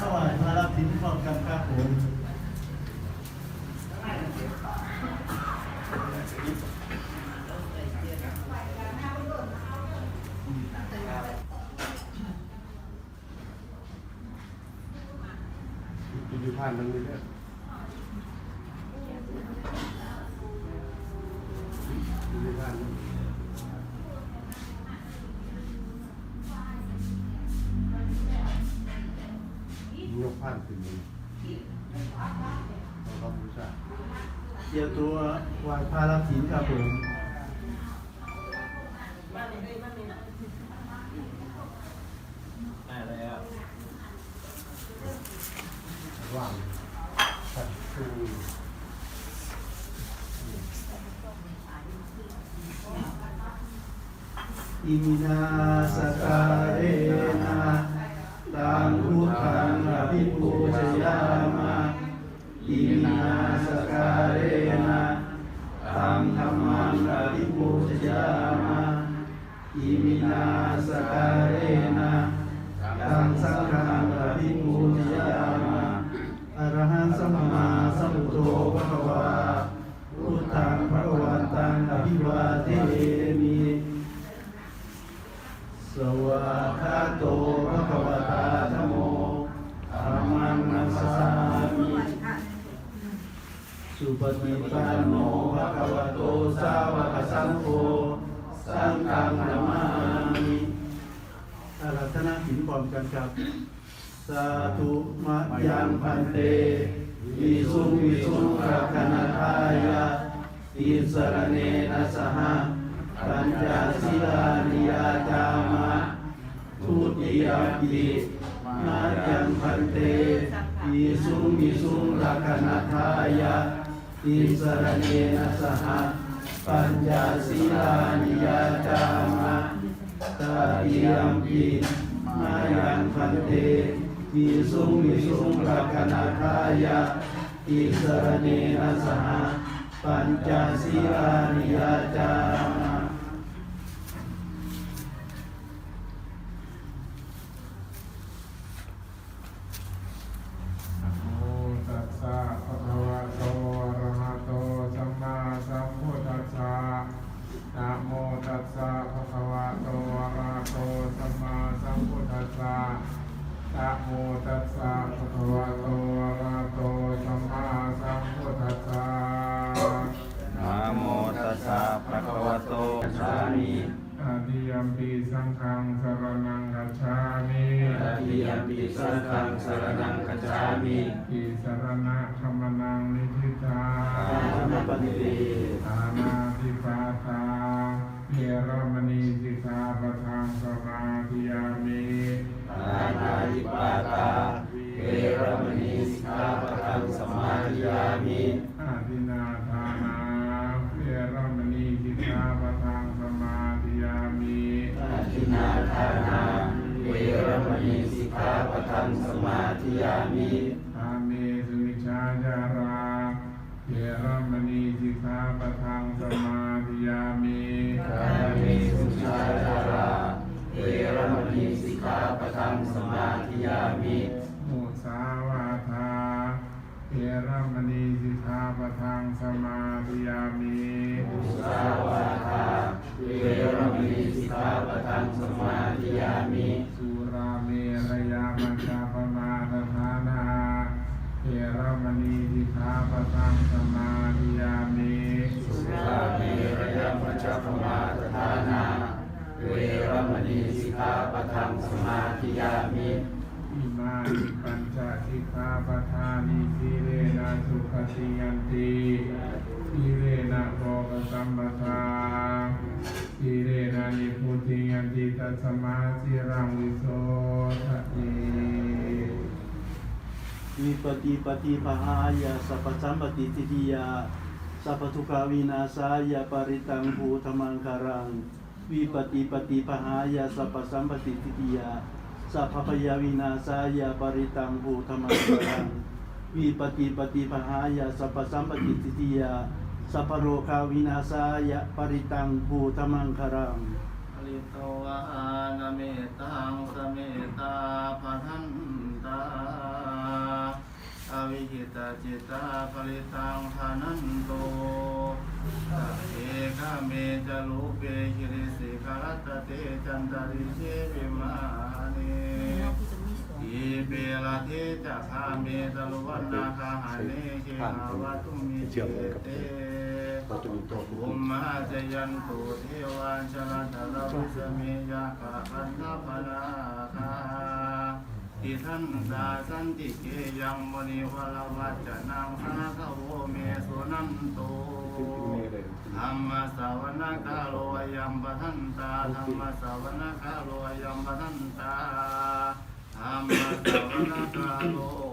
ถวายพระรับสินพร้อมกันครับผม พระรับสินครับผมว่างสัตว์คืออิมินาสกาเรนะตังพุทธังอภิปูชยามะอิมินาสกาเร ปูชยามะอิมินาสการเรนะตังสังฆังอภิปูชยามะอรหังสัมมาสัมพุทโธภะคะวาพุทธังภะคะวันตังอภิวาเทมิสวากาโตภะคะวะตาธโมธัมมังนัมสสามิ สุปฏิปันโนภะคะวะโตสาวกสังโฆสังฆังนามามิอารัธนาหินพร้อมกันครับ สาธุมะยังพันเตวิสุงวิสุงรักนาทายะติสรเนนะสหะปัญจศีลานิยาจามะทุติยปิมายังพันเตอิสุงมิสุงลักนัทายะ อิสระเนนะสหะปัญญาสีลานิยาจามะตาติยมปิมายังพันเตอิสุงมิสุงรักนาทายะอิสระเนนะสหะปัญจสีลานิยาจามะ มมาสัมพุทธัสสะอาทิยัมปีสังฆังสรนังกัจฉามิตติยมปิสังฆังสรณังคัจฉามิอิสรณะธรรมนังนิพิทาอาหัมปฏิเตทานาทิปาตาเยรมณีสิกขาปะทังสมาธิยามิทานาทิปาตาเวรมณีสิกขาปะทังสมาธิยามิ ทังสมาธิยามิ มัจจปมาทฐานาเวรมณีสิกขาปะทังสมาธิยามิอิมานิปัญจสิกขาปทานิสีเรนะสุขติยันติสีเรนะโภคสัมปทาสีเรนะนิพุติยันติตัสมาสิรังวิโสทะเยวิปติปฏิปหายาสัพพสัมปติทิฏฐิยา สัพพทุกาวินาศายาปริตังภูธมังคารังวิปติปฏิปหายาสัพสัมปติทิฏฐิยาสัพพพยาวินาศายาปริตังภูธมังคารังวิปติปฏิปหายาสัพสัมปติทิฏฐิยาสัพโรคาวินาศายาปริตังภูธมังคารังลิโตวานเมตังสเมตาพันตา ตจิตาภริตังทานันโตตะเอกะเมจะลุเปหิริสิกรัตเตจันตริเชวิมาเนอีเปลาเทจะคาเมตลวันนาคาหาเนเกหาวะตุมิเจเตอุมมาจยันตุเทวาชลตะลาวุสเมยาคาคันนาปนาคา ทิทันตาสันติเกยังมณีวลวัจะนังพนาคโวเมสุนันโตธรรมสาวนาคาโลยัมปทันตาธรรมสาวนาคาโลยัมปทันตาธรรมสาวนาคาโล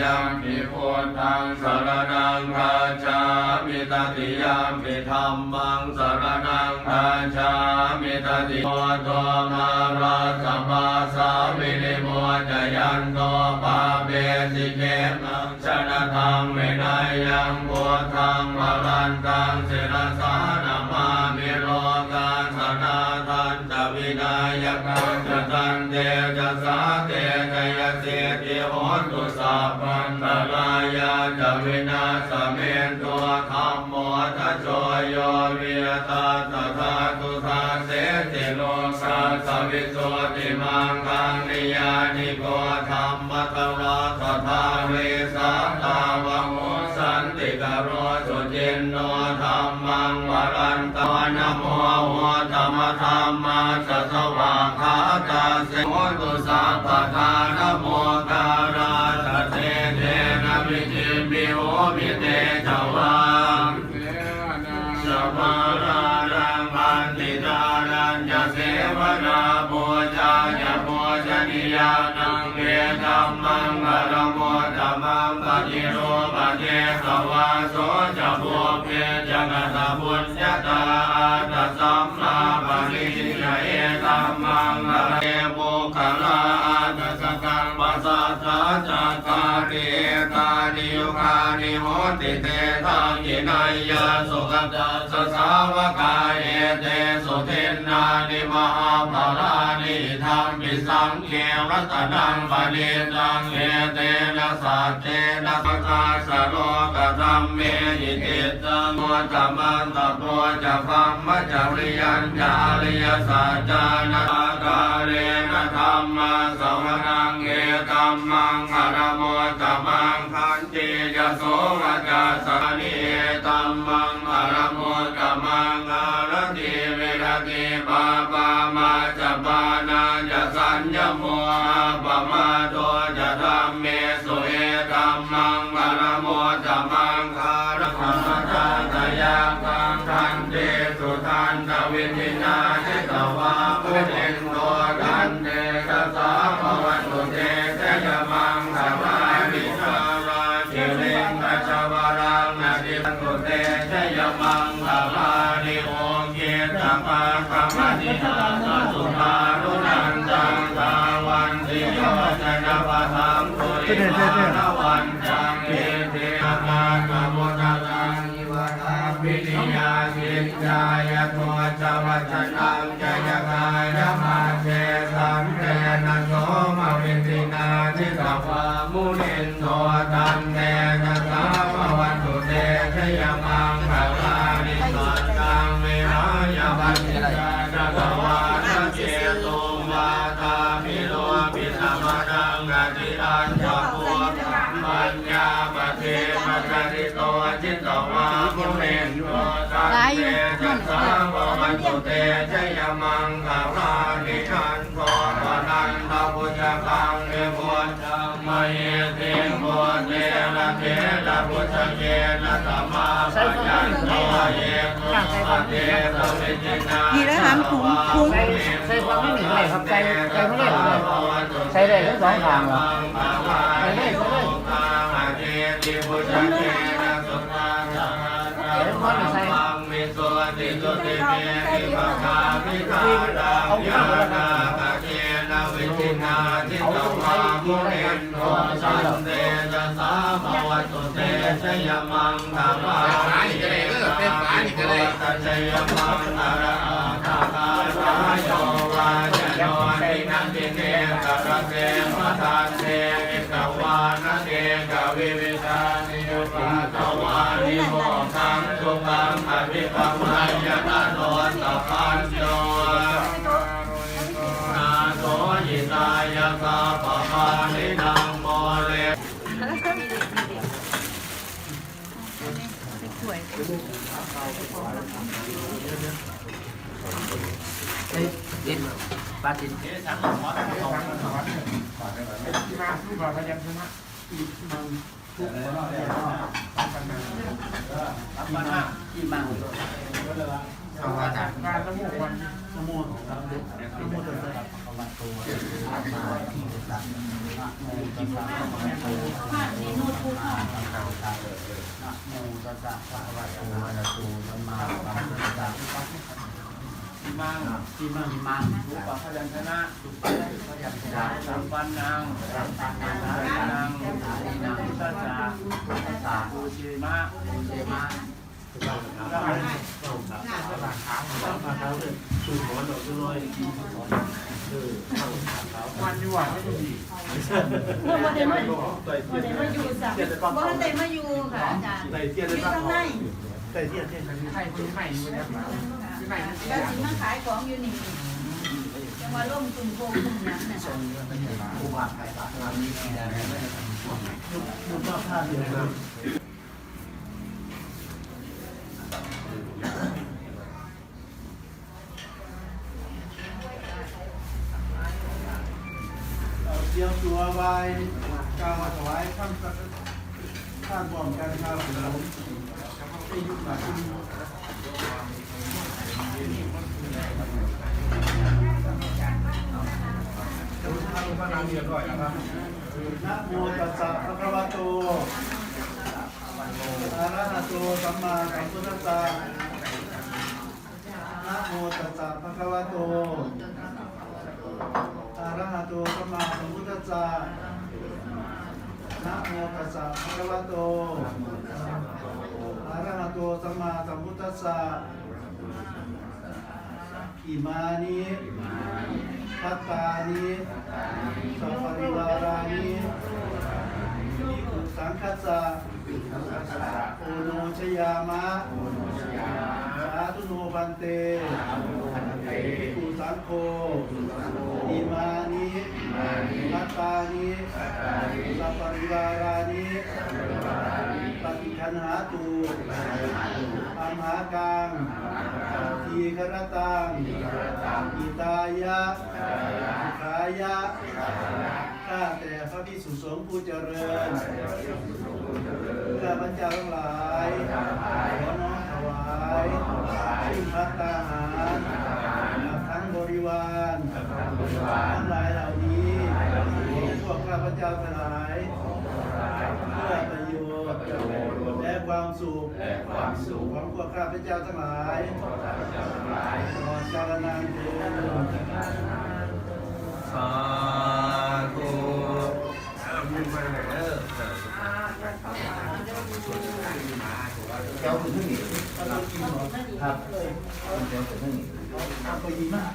ยมปิพุทธังสรณังกัจามิตติยมปิธัมมังสรณังกัจามิตติโมโตมาราสมมาสามินิโมจยันโตปาเบสิเกมังชนะทังเมนายังพุทธังวรันตังศิรสานามามิโลกาสนาทันจวินายกังจตันเตจะสาเต ติมังคังนิยานิโกธรรมตวา ตาอาตสัมมาปริจิยเอตัมมังกรเอโมคลาอาตสกัง คานิโหติเตทังยินายาสุขัสสาวกาเอเตสุเทนนานิมหาภารานิธรรมปิสังเขรัตนังปณิตังเอเตนะสัจเจนะสัทธาสโลกธรรมเมหิติตังวัตมันตะโพจะฟัมมจริยัญญาริยสัจจานะกาเรนะธรรมะสวนังเอตัมมังอรโมตมังคัน ติยโสวจัสสานิเอตัมมังอารมุตมังอารติเวรติปาปามาจปานาจสัญญโม งปุริมาวันจังเอเตอาการกมุตตังอิวะนาปินิยาสิจายโทจวัชนังจยกายม มังคารานิอันโทปนันทพุทธกังเอพุทธังมาเยเตโมเตนะเทนะพุทธเยนะสัมมาปัญญาโตเยกุปเตสวิจินานี่แล้วถามถุงถุงใส่ใส่ความไม่หนีเลยครับใส่ใส่ไม่ได้เลยใส่ได้ทั้งสองทางเหรอ ยานาคเกนะวิจินาทิตวามุเรนโนสันเตจะสาภวตุเตชยมังคามาเป็นฝานี่ก็ได้ตัชยมังนาราคาคาสายโยวาจโยนินันติเนกระเกมะทานเตมิกวานเตกวิวิชานิโยปาตวานิโมขังสุขังอภิปมัญญาโนสั ปาจินที่มาสู้กับพยัญชนะที่มังเอาว่าจากการละมุกวันนะโมครับนะโมตัสสะภะคะวะโตอะระหะโตสัมมาสัมพุทธัสสะนะโมตัสสะภะคะวะโตอะระหะโตสัมมาสัมพุทธัสสะนะโมตัสสะภะคะวะโตอะระหะโตสัมมาสัมพุทธัสสะ ที่ มังที่มั่งที่มังรูปพยัญชนะสุปพยัญชนะสัมปันนังสัมปันนังนังทีนังตัสสะตัสสะภูชิมะภูชิมะเข้าขาเข้าขาเข้าขาเข้าขาเข้าเลยสูดหอนออกด้วันไม่ดีเมื่อวันเดมาวันเดมาอยู่สักวันเดมาอยู่ค่ะอาจารย์ใส่เทียนอได้ยู่ข้างในใส่เทียนเทียนใครคนใหม่อยู่เนี่ยนใหม่ที่ แล้วสิมาขายของอยู่นี่จังหวะล่มตุ่มโพงตุ่มนั้นน่ะอุบาทไทยตามนี้ที่ได้มุดว่าผ้าเดียวกันเตรียมตัวไว้กล่าวถวายข้ามข้ามบ่อมกันครับผมที่ยุคหลัง นะครับนะโมตัสสะภะคะวะโตอะระหะโตสัมมาสัมพุทธัสสะนะโมตัสสะภะคะวะโตอะระหะโตสัมมาสัมพุทธัสสะนะโมตัสสะภะคะวะโตอะระหะโตสัมมาสัมพุทธัสสะอิมานิ พัตตานิสัพปริวารานิอิคุสังคัสสะโอโนชยามะสาธุโนพันเตอิคุสังโฆอิมานิพัตตานิสัพปริวารานิ นหาตูอัมหากังทีครตังอิตายะขายะข้าแต่พระพิสุสงฆ์ผู้เจริญข้าพเจ้าทั้งหลาย และความสุขของพวกข้าพเจ้าทั้งหลายขอเจริญนานเถิดสาธุเจ้าคือผู้หญิงครับเจ้าคือผู้หญิงเอาไปยิงมาก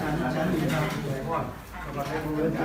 ฉันฉันมีครับไว้พระเจ้าได้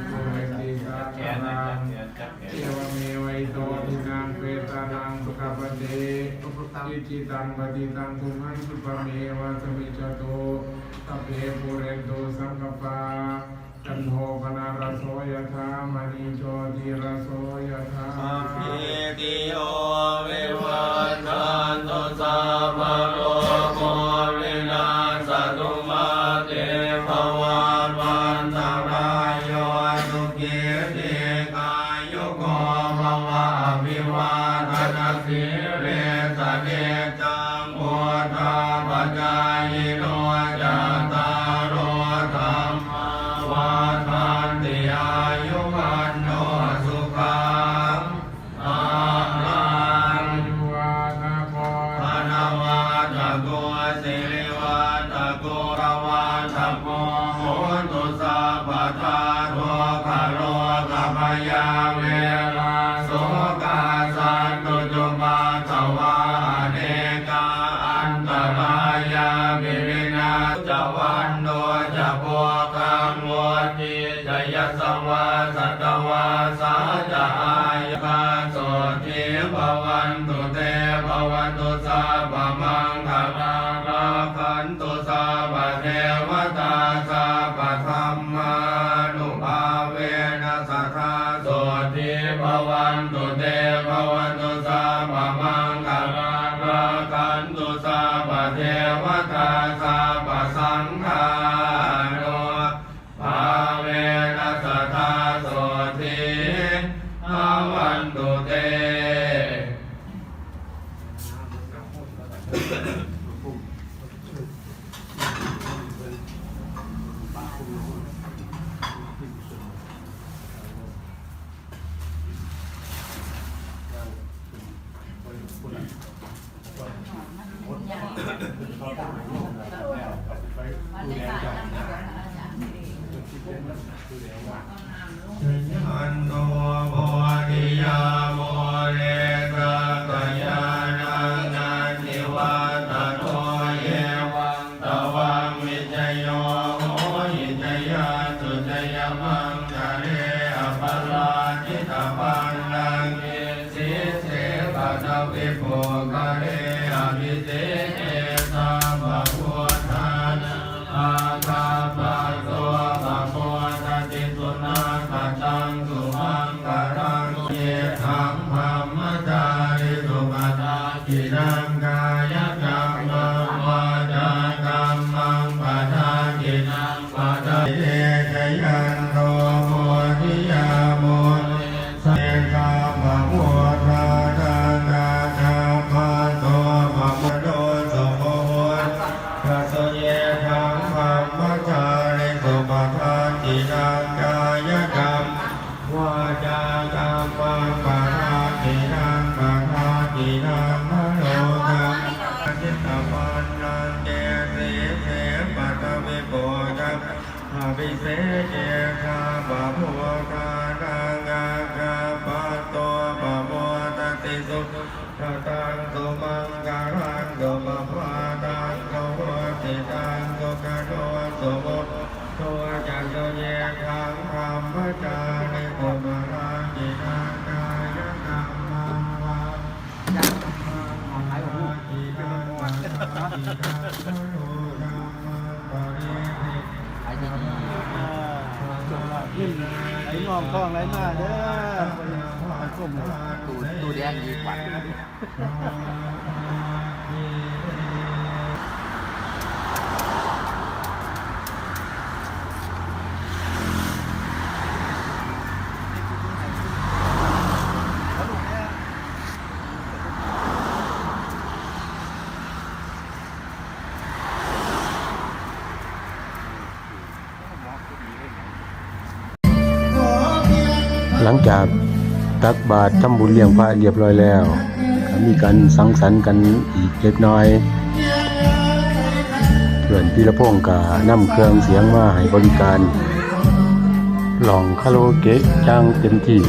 อิจิตังปฏิตังทุมันสุปเมวะสมิจโตสัพเพปุเรนโตสังกปาจันโทปนารโสยธามณีโชติรโสยธาสัพเพติโย วิรินาจวันโน 그리고 ગણે અભિષેક ภิเศเยคาปะพวกานังกาคาตัวปะโมตติสุขตังสุมังการังสุพาตังสุวติตังสุขโนสุโมตัวจันโยเยคังธรรมจาริโกมารานาการรมังาจัมาจินังวาจิน นิ่งไหลมองคลองไหลมาเด้อตูดตูแดงดีกว่าังจากตักบาตรทำบุญเลี้ยงพระเรียบร้อยแล้วมีการสังสรรค์กันอีกเล็กน้อยเพื่อนพิระพงศ์ก็นำเครื่องเสียงมาให้บริการลองคาโอเกะจ้างเต็มที่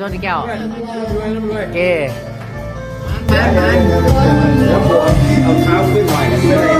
ชนแก้วชนแก้วเกน้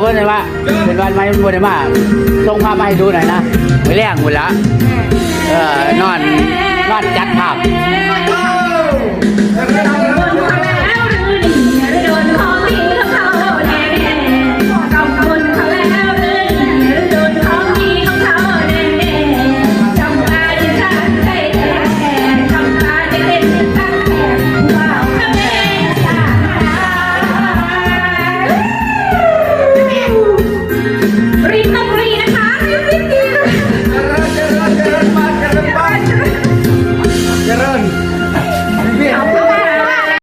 เพิ่นเลยว่าเป็นวันไหมบ่ได้มาส่งภาพมาให้ดูหน่อยนะไปแรงหมดละเออนอนนอนจัดภาพ